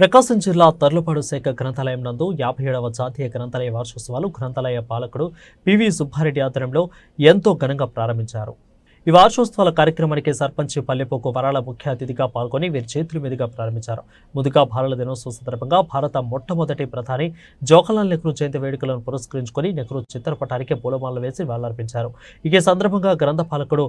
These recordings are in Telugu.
ప్రకాశం జిల్లా తర్లుపాడు శాఖ గ్రంథాలయం నందు యాభై ఏడవ జాతీయ గ్రంథాలయ వార్షోత్సవాలు గ్రంథాలయ పాలకుడు పివి సుబ్బారెడ్డి ఆధ్వర్యంలో ఎంతో ఘనంగా ప్రారంభించారు. ఈ వార్షోత్సవాల కార్యక్రమానికి సర్పంచ్ పల్లెపోకు వరాల ముఖ్య అతిథిగా పాల్గొని వీరి చేతుల మీదుగా ప్రారంభించారు. ముందుగా భారత దినోత్సవం సందర్భంగా భారత మొట్టమొదటి ప్రధాని జవహర్లాల్ నెహ్రూ జయంతి వేడుకలను పురస్కరించుకొని నెహ్రూ చిత్రపటానికి పూలమాలలు వేసి వేలార్పించారు ఇక సందర్భంగా గ్రంథపాలకుడు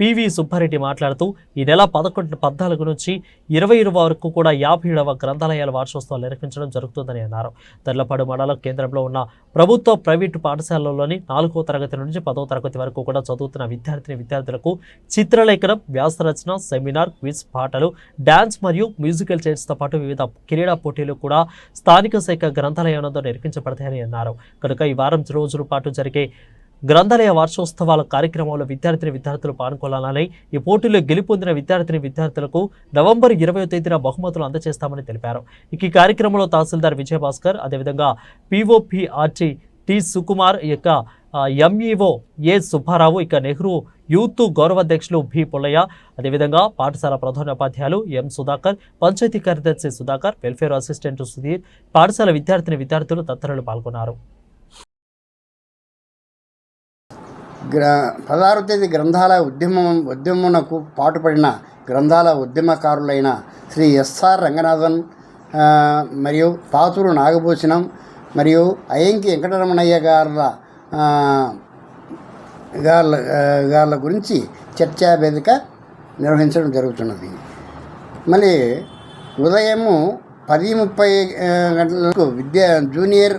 పివి సుబ్బారెడ్డి మాట్లాడుతూ ఈ నెల పదకొండు పద్నాలుగు నుంచి ఇరవై ఇరవై వరకు కూడా యాభై ఏడవ గ్రంథాలయాల వార్షోత్సవాలు నిర్వహించడం జరుగుతుందని అన్నారు. తెల్లపాడు మండల కేంద్రంలో ఉన్న ప్రభుత్వ ప్రైవేటు పాఠశాలలోని నాలుగో తరగతి నుంచి పదో తరగతి వరకు కూడా చదువుతున్న విద్యార్థిని విద్యార్థులకు చిత్రలేఖనం వ్యాసరచన సెమినార్ క్విజ్ పాటలు డాన్స్ మరియు మ్యూజికల్ చైర్స్తో పాటు వివిధ క్రీడా పోటీలు కూడా స్థానిక శాఖ గ్రంథాలయంలో నిర్వహించబడతాయని అన్నారు. కనుక ఈ వారం రోజుల పాటు జరిగే గ్రంథాలయ వార్షోత్సవాల కార్యక్రమంలో విద్యార్థిని విద్యార్థులు పాల్గొనాలని ఈ పోటీలో గెలుపొందిన విద్యార్థిని విద్యార్థులకు నవంబర్ ఇరవై తేదీన బహుమతులు అందజేస్తామని తెలిపారు. ఈ కార్యక్రమంలో తహసీల్దార్ విజయభాస్కర్ అదేవిధంగా పీఓపీఆర్టీ టి సుకుమార్ యొక్క ఎంఈఓ ఏ సుబ్బారావు ఇక నెహ్రూ యూత్ గౌరవాధ్యక్షులు బి పుల్లయ్య అదేవిధంగా పాఠశాల ప్రధానోపాధ్యాయులు ఎం సుధాకర్ పంచాయతీ కార్యదర్శి సుధాకర్ వెల్ఫేర్ అసిస్టెంట్ సుధీర్ పాఠశాల విద్యార్థిని విద్యార్థులు తదితరులు పాల్గొన్నారు. గ్ర పదహారు తేదీ గ్రంథాల ఉద్యమం ఉద్యమునకు పాటుపడిన గ్రంథాల ఉద్యమకారులైన శ్రీ ఎస్ఆర్ రంగనాథన్ మరియు పాతూరు నాగభూషణం మరియు అయంకి వెంకటరమణయ్య గారుల గాళ్ళ గాళ్ళ గురించి చర్చా వేదిక నిర్వహించడం జరుగుతున్నది. మళ్ళీ ఉదయము పది ముప్పై గంటలకు విద్యా జూనియర్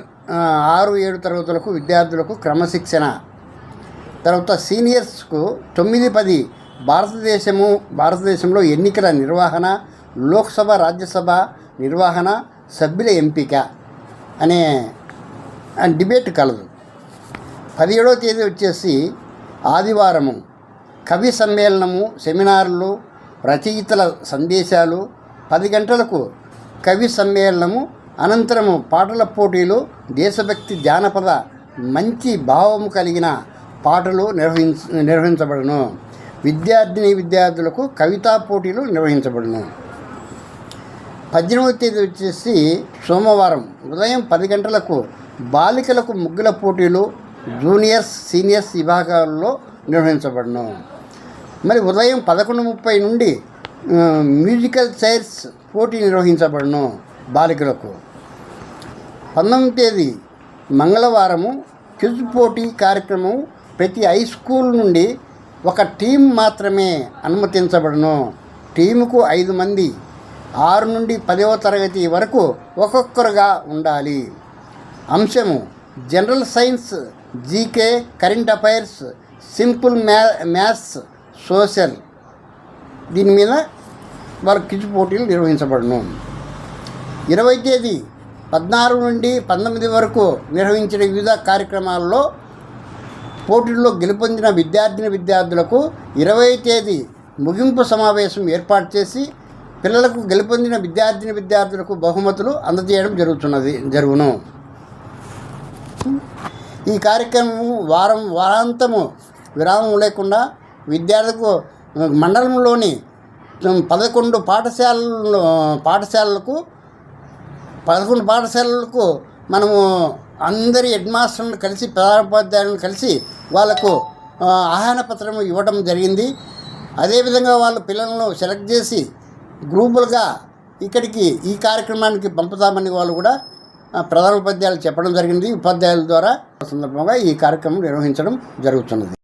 ఆరు ఏడు తరగతులకు విద్యార్థులకు క్రమశిక్షణ. తర్వాత సీనియర్స్కు తొమ్మిది పది భారతదేశము భారతదేశంలో ఎన్నికల నిర్వహణ లోక్సభ రాజ్యసభ నిర్వహణ సభ్యుల ఎంపిక అనే డిబేట్ కలదు. పదిహేడవ తేదీ వచ్చేసి ఆదివారము. కవి సమ్మేళనము సెమినార్లు రచయితల సందేశాలు పది గంటలకు కవి సమ్మేళనము అనంతరము పాటల పోటీలు దేశభక్తి జానపద మంచి భావము కలిగిన పాటలు నిర్వహించ నిర్వహించబడును. విద్యార్థిని విద్యార్థులకు కవితా పోటీలు నిర్వహించబడును. పద్దెనిమిదవ తేదీ వచ్చేసి సోమవారం. ఉదయం పది గంటలకు బాలికలకు ముగ్గుల పోటీలు జూనియర్స్ సీనియర్స్ విభాగాల్లో నిర్వహించబడును. మరి ఉదయం పదకొండు ముప్పై నుండి మ్యూజికల్ చైర్స్ పోటీ నిర్వహించబడును బాలికలకు. పంతొమ్మిది తేదీ మంగళవారము క్విజ్ పోటీ కార్యక్రమం ప్రతి హై స్కూల్ నుండి ఒక టీం మాత్రమే అనుమతించబడును. టీముకు ఐదు మంది ఆరు నుండి పదవ తరగతి వరకు ఒక్కొక్కరుగా ఉండాలి. అంశము general science GK current affairs simple మ్యా మ్యాథ్స్ సోషల్ దీని మీద వాళ్ళ క్విజ్ పోటీలు నిర్వహించబడును. ఇరవై తేదీ పద్నాలుగు నుండి పంతొమ్మిది వరకు నిర్వహించిన వివిధ కార్యక్రమాల్లో పోటీల్లో గెలుపొందిన విద్యార్థిని విద్యార్థులకు ఇరవై తేదీ ముగింపు సమావేశం ఏర్పాటు చేసి పిల్లలకు గెలుపొందిన విద్యార్థిని విద్యార్థులకు బహుమతులు అందజేయడం జరుగుతున్నది జరుగును. ఈ కార్యక్రమం వారం వారాంతము విరామం లేకుండా విద్యార్థులకు మండలంలోని పదకొండు పాఠశాలలో పాఠశాలలకు పదకొండు పాఠశాలలకు మనము అందరి హెడ్ మాస్టర్లను కలిసి ప్రధానోపాధ్యాయులను కలిసి వాళ్ళకు ఆహ్వాన పత్రం ఇవ్వడం జరిగింది. అదేవిధంగా వాళ్ళ పిల్లలను సెలెక్ట్ చేసి గ్రూపులుగా ఇక్కడికి ఈ కార్యక్రమానికి పంపుతామని వాళ్ళు కూడా ప్రధానోపాధ్యాయులు ప్రధాన ఉపాధ్యాయులు చెప్పడం జరిగింది. ఉపాధ్యాయుల ద్వారా సందర్భంగా ఈ కార్యక్రమం నిర్వహించడం జరుగుతున్నది.